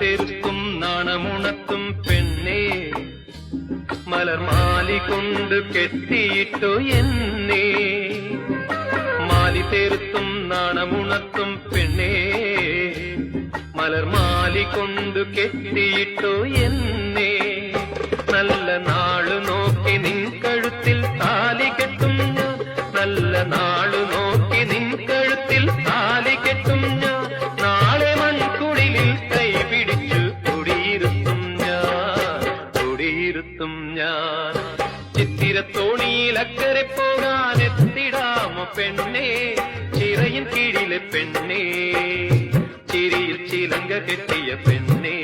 തെരുത്തും നാണമുണത്തും പെണ്ണേ. മലർമാലി കൊണ്ട് കെട്ടിയിട്ടു എന്നേ. മാലി തെരുത്തും നാണമുണത്തും പെണ്ണേ. മലർമാലി കൊണ്ട് കെട്ടിയിട്ടു എന്നേ. നല്ല നാൾ നോക്കി നിൻ കഴുത്തിൽ താലി കെട്ടും നല്ല നാളു കുടിയിരുത്തും ഞാൻ. ചിത്തിരത്തോണിയിൽ അക്കരെ പോകാൻ എത്തിടാമോ പെണ്ണേ? ചിറയിൻ കീഴിലെ പെണ്ണേ. ചിരിയിൽ ചിലങ്ക കെട്ടിയ പെണ്ണേ.